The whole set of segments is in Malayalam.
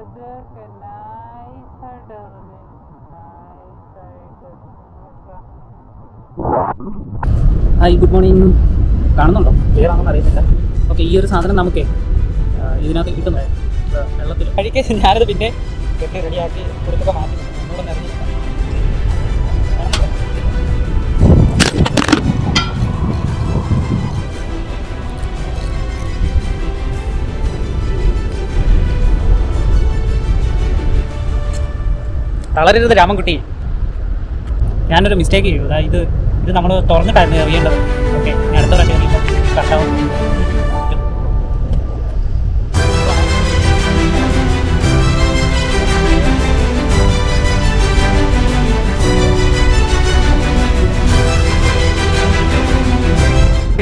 ഇതൊക്കെ നൈസായിട്ട് ഇറങ്ങി നൈസായിട്ട് ഹായ് ഗുഡ് മോർണിംഗ്. കാണുന്നുണ്ടോ? ക്ലിയർ ആണെന്ന് അറിയത്തില്ല. ഓക്കെ ഈ ഒരു സാധനം നമുക്കേ ഇതിനകത്ത് കിട്ടുന്നത് വെള്ളത്തിൽ കഴിക്കാൻ ഞാനത് പിന്നെ കെട്ടി റെഡിയാക്കി കൊടുത്തൊക്കെ മാറ്റി. ഒന്നുകൂടെ നിറഞ്ഞു തളരരുത് രാമൻകുട്ടി. ഞാനൊരു മിസ്റ്റേക്ക് ചെയ്തു. അതാ ഇത് ഇത് നമ്മൾ തുറന്നിട്ടായിരുന്നു എറിയേണ്ടത്. ഓക്കെ ഞാൻ അടുത്ത പ്രാവശ്യം കട്ടാവും.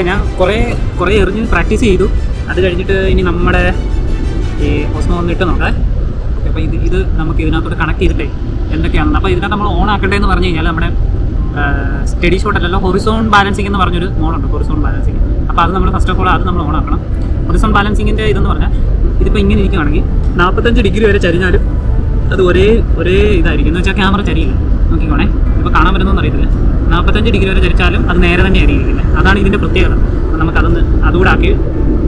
ഞാൻ കുറേ കുറേ എറിഞ്ഞ് പ്രാക്ടീസ് ചെയ്തു. അത് കഴിഞ്ഞിട്ട് ഇനി നമ്മുടെ ഈ ഓസ്മോ ഒന്ന് ഇട്ട് നോക്കാം. ഓക്കെ അപ്പോൾ ഇത് ഇത് നമുക്ക് ഇതിനകത്തോട്ട് കണക്ട് ചെയ്തിട്ടേ എന്തൊക്കെയാണെന്ന്. അപ്പോൾ ഇതിനകത്ത് നമ്മൾ ഓൺ ആക്കേണ്ടതെന്ന് പറഞ്ഞു കഴിഞ്ഞാൽ നമ്മുടെ സ്റ്റഡി ഷോട്ട് അല്ലല്ലോ ഹൊറിസോൺ ബാലൻസിംഗ് എന്ന് പറഞ്ഞൊരു മോണുണ്ട് ഹൊറിസോൺ ബാലൻസിംഗ് അപ്പോൾ അത് നമ്മൾ ഫസ്റ്റ് ഓഫ് ഓൾ അത് നമ്മൾ ഓൺ ആക്കണം. ഹൊറിസോൺ ബാലൻസിങ്ങിന്റെ ഇതെന്ന് പറഞ്ഞാൽ ഇതിപ്പോൾ ഇങ്ങനെ ഇരിക്കുകയാണെങ്കിൽ നാൽപ്പത്തഞ്ച് ഡിഗ്രി വരെ ചരിഞ്ഞാലും അത് ഒരേ ഒരേ ഇതായിരിക്കും. എന്ന് വെച്ചാൽ ക്യാമറ ചരിയില്ല. നോക്കിക്കോണേ. ഇപ്പോൾ കാണാൻ പറ്റുന്നതെന്ന് അറിയത്തില്ല. നാൽപ്പത്തഞ്ച് ഡിഗ്രി വരെ ചരിച്ചാലും അത് നേരെ തന്നെ ആയിരിക്കില്ല അതാണ് ഇതിന്റെ പ്രത്യേകത. നമുക്ക് നമുക്കതൊന്ന് അതുകൂടെ ആക്കി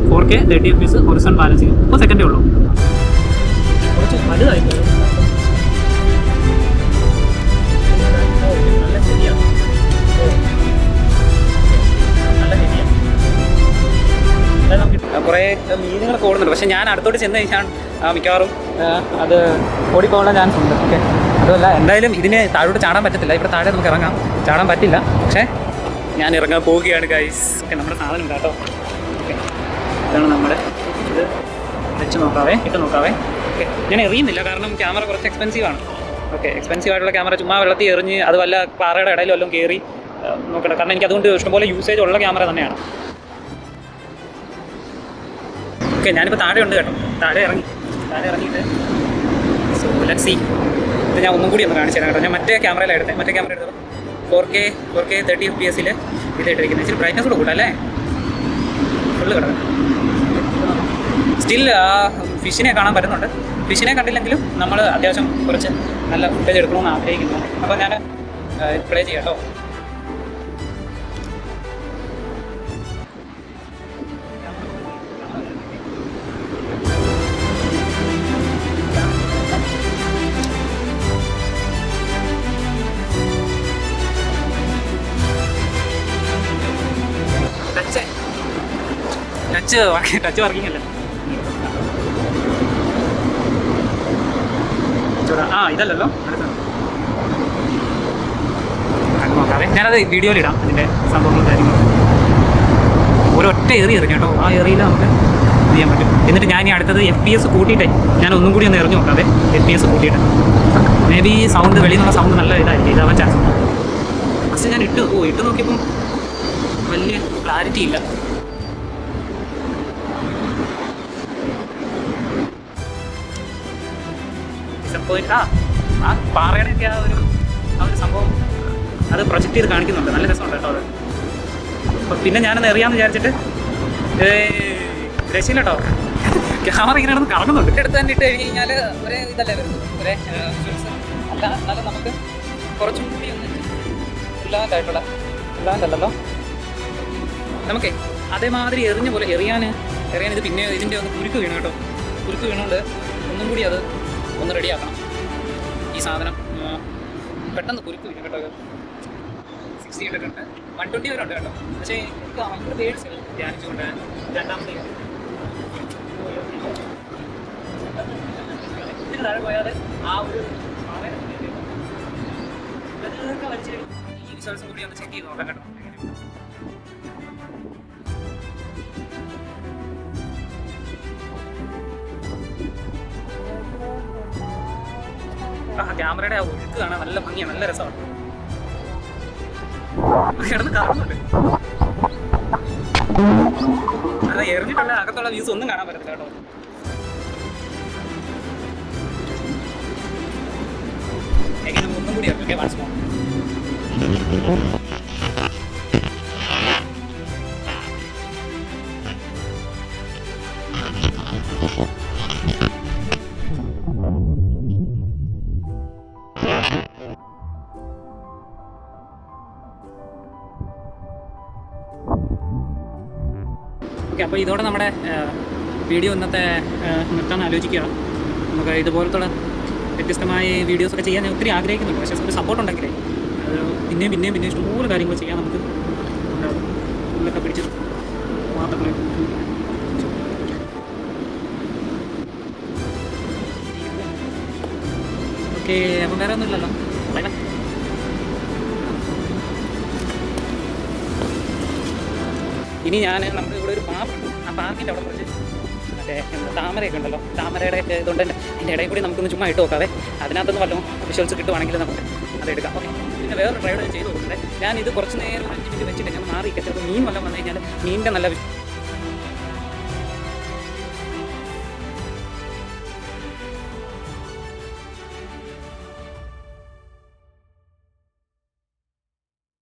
four K thirty F P S horizon balancing ഇപ്പോൾ സെക്കൻഡേ ഉള്ളൂ. കുറച്ച് വലുതായി മീനുകളൊക്കെ ഓടുന്നുണ്ട്. പക്ഷെ ഞാൻ അടുത്തോട്ട് ചെന്ന് കഴിഞ്ഞാൽ മിക്കവാറും അത് ഓടിപ്പോകാനുള്ള ചാൻസ് ഉണ്ട്. ഓക്കെ. അതുമല്ല എന്തായാലും ഇതിന് താഴോട്ട് ചാടാൻ പറ്റത്തില്ല. ഇവിടെ താഴെ നമുക്ക് ഇറങ്ങാം. ചാടാൻ പറ്റില്ല. പക്ഷേ ഞാൻ ഇറങ്ങാൻ പോവുകയാണ് ഗൈസ് ഓക്കെ നമ്മുടെ സാധനം കേട്ടോ. ഓക്കെ. ഇതാണ് നമ്മുടെ ഇത്. വെച്ച് നോക്കാവേ ഇട്ട് നോക്കാവേ. ഓക്കെ. ഞാൻ എറിയുന്നില്ല കാരണം ക്യാമറ കുറച്ച് എക്സ്പെൻസീവ് ആണ്. ഓക്കെ എക്സ്പെൻസീവ് ആയിട്ടുള്ള ക്യാമറ ചുമ്മാ വെള്ളത്തിൽ എറിഞ്ഞ് അത് വല്ല പാറയുടെ ഇടയിലും വല്ലതും കയറി നോക്കണം കാരണം എനിക്ക് അതുകൊണ്ട് ഇഷ്ടംപോലെ യൂസേജ് ഉള്ള ക്യാമറ തന്നെയാണ്. ഓക്കെ ഞാനിപ്പോൾ താഴെ ഉണ്ട് കേട്ടോ. താഴെ ഇറങ്ങി. താഴെ ഇറങ്ങിയിട്ട്. സോ ലെറ്റ് സി ഇത് ഞാൻ ഒന്നും കൂടി ഒന്ന് കാണിച്ചു തരാം ഞാൻ മറ്റേ ക്യാമറയിലാണ് എടുത്തത് മറ്റേ ക്യാമറ എടുത്തത് four K four K thirty F P എസിൽ ഇത് ഇട്ടിരിക്കുന്നത്. ഇച്ചിരി ബ്രൈറ്റ്നസ് കൂടെ കൂടാ അല്ലേ? ഫുള്ള് കിടക്കും. സ്റ്റിൽ ഫിഷിനെ കാണാൻ പറ്റുന്നുണ്ട്. ഫിഷിനെ കണ്ടില്ലെങ്കിലും നമ്മൾ അത്യാവശ്യം കുറച്ച് നല്ല ഫുട്ടേജ് എടുക്കണമെന്ന് ആഗ്രഹിക്കുന്നു. അപ്പോൾ ഞാൻ പ്ലേ ചെയ്യാം കേട്ടോ. ടച്ച് ടച്ച് വർക്കിംഗ് അല്ല? ആ ഇതല്ലല്ലോ. ഞാനത് വീഡിയോയിൽ ഇടാം അതിന്റെ സംഭവങ്ങളും കാര്യങ്ങളും. ഒരൊറ്റ ഏറി എറിഞ്ഞു കേട്ടോ. ആ ഏറിയിൽ നമുക്ക് ചെയ്യാൻ പറ്റും. എന്നിട്ട് ഞാൻ ഈ അടുത്തത് എഫ് പി എസ് കൂട്ടിയിട്ടേ. ഞാൻ ഒന്നും കൂടി ഒന്ന് എറിഞ്ഞു നോക്കാതെ എഫ് പി എസ് കൂട്ടിയിട്ട്. മേ ബി സൗണ്ട് വെളിയിൽ നിന്നുള്ള സൗണ്ട് നല്ല ഇതായിരിക്കും. ഇതാവാൻ ചാൻസ് ഉണ്ട്. ഫസ്റ്റ് ഞാൻ ഇട്ട് ഓ ഇട്ട് നോക്കിയപ്പം വലിയ ക്ലാരിറ്റി ഇല്ല. പോയിട്ട് ആ ആ പാറയുടെ ഒക്കെ ആ ഒരു ആ ഒരു സംഭവം അത് പ്രൊജക്റ്റ് ചെയ്ത് കാണിക്കുന്നുണ്ട്. നല്ല രസമുണ്ട് കേട്ടോ അത്. അപ്പം പിന്നെ ഞാനത് എറിയാമെന്ന് വിചാരിച്ചിട്ട് രക്ഷയില്ല കേട്ടോ ക്യാമറ ഇങ്ങനെ നടന്ന് കറങ്ങുന്നുണ്ട്. എടുത്ത് തന്നെ ഇട്ട് കഴിഞ്ഞ് കഴിഞ്ഞാൽ ഒരേ ഇതല്ലേ വരുന്നത്. ഒരേ അല്ല എന്നാലും നമുക്ക് കുറച്ചും കൂടി ഒന്ന് ഇല്ലാണ്ടായിട്ടുള്ള ഇല്ലാണ്ടല്ലോ നമുക്കേ അതേമാതിരി എറിഞ്ഞ പോലെ എറിയാൻ എറിയാൻ ഇത് പിന്നെ ഇതിന്റെ ഒന്ന് കുരുക്ക് വീണു കേട്ടോ. കുരുക്ക് വീണുകൊണ്ട് ഒന്നും കൂടി അത് ഒന്ന് റെഡിയാക്കണം. ഈ സാധനം പെട്ടെന്ന് കുരുക്ക് കേട്ടോ സിക്സ്റ്റി ഇട്ടിട്ടുണ്ട്. വൺ ട്വന്റി വരെ ഉണ്ട് കേട്ടോ. പക്ഷേ എനിക്ക് ഭയങ്കര പേഴ്സ് ധ്യാനിച്ചുകൊണ്ട് രണ്ടാമത്തെ താഴെ പോയാൽ ആ ഒരു ഈ വിശ്വാസം കൂടി ഒന്ന് ചെക്ക് ചെയ്ത് നോക്കാം കേട്ടോ. ആ ക്യാമറയുടെ ആ ഒഴുക്ക് കാണാൻ നല്ല ഭംഗിയാണ് നല്ല രസമാണ്. കിടന്ന് കാണുന്നുണ്ട് അത് എറിഞ്ഞിട്ടുള്ള അകത്തുള്ള വ്യൂസ് ഒന്നും കാണാൻ പറ്റത്തില്ല കേട്ടോ. എങ്ങനെ ഒന്നും കൂടി വൺസ് മോർ ഓക്കെ അപ്പോൾ ഇതോടെ നമ്മുടെ വീഡിയോ ഇന്നത്തെ നിർത്താൻ ആലോചിക്കുക. നമുക്ക് ഇതുപോലത്തുള്ള വ്യത്യസ്തമായ വീഡിയോസൊക്കെ ചെയ്യാൻ ഒത്തിരി ആഗ്രഹിക്കുന്നുണ്ട്. പക്ഷേ ഒരു സപ്പോർട്ട് ഉണ്ടെങ്കിലേ അത് പിന്നെയും പിന്നെയും പിന്നെയും ഇഷ്ടംപോലെ കാര്യങ്ങൾ ചെയ്യാൻ നമുക്ക് നമ്മളൊക്കെ പിടിച്ച് മാത്രമേ ഓക്കെ അപ്പം വേറെ ഒന്നുമില്ലല്ലോ. ഇനി ഞാൻ നമ്മുടെ ഇവിടെ ഒരു പാർക്കുണ്ട് ആ പാർക്കിന്റെ അവിടെ കുറച്ച് മറ്റേ താമരയൊക്കെ ഉണ്ടല്ലോ. താമരയുടെ ഇതുകൊണ്ട് തന്നെ അതിന്റെ ഇടയിൽ കൂടി നമുക്കൊന്ന് ചുമ്മാ ഇട്ട് നോക്കാതെ അതിനകത്തൊന്ന് വല്ലതും വിഷ്വൽസ് കിട്ടുവാണെങ്കിൽ നമുക്ക് അത് എടുക്കാം. ഓക്കെ പിന്നെ വേറൊരു ഡ്രൈവ് ചെയ്ത് കൊടുക്കട്ടെ. ഞാൻ ഇത് കുറച്ച് നേരം അഞ്ച് മിനിറ്റ് വെച്ചിട്ട് ഞാൻ മാറി ചിലപ്പോൾ മീൻ വല്ലതും വന്നു കഴിഞ്ഞാൽ മീനിന്റെ നല്ല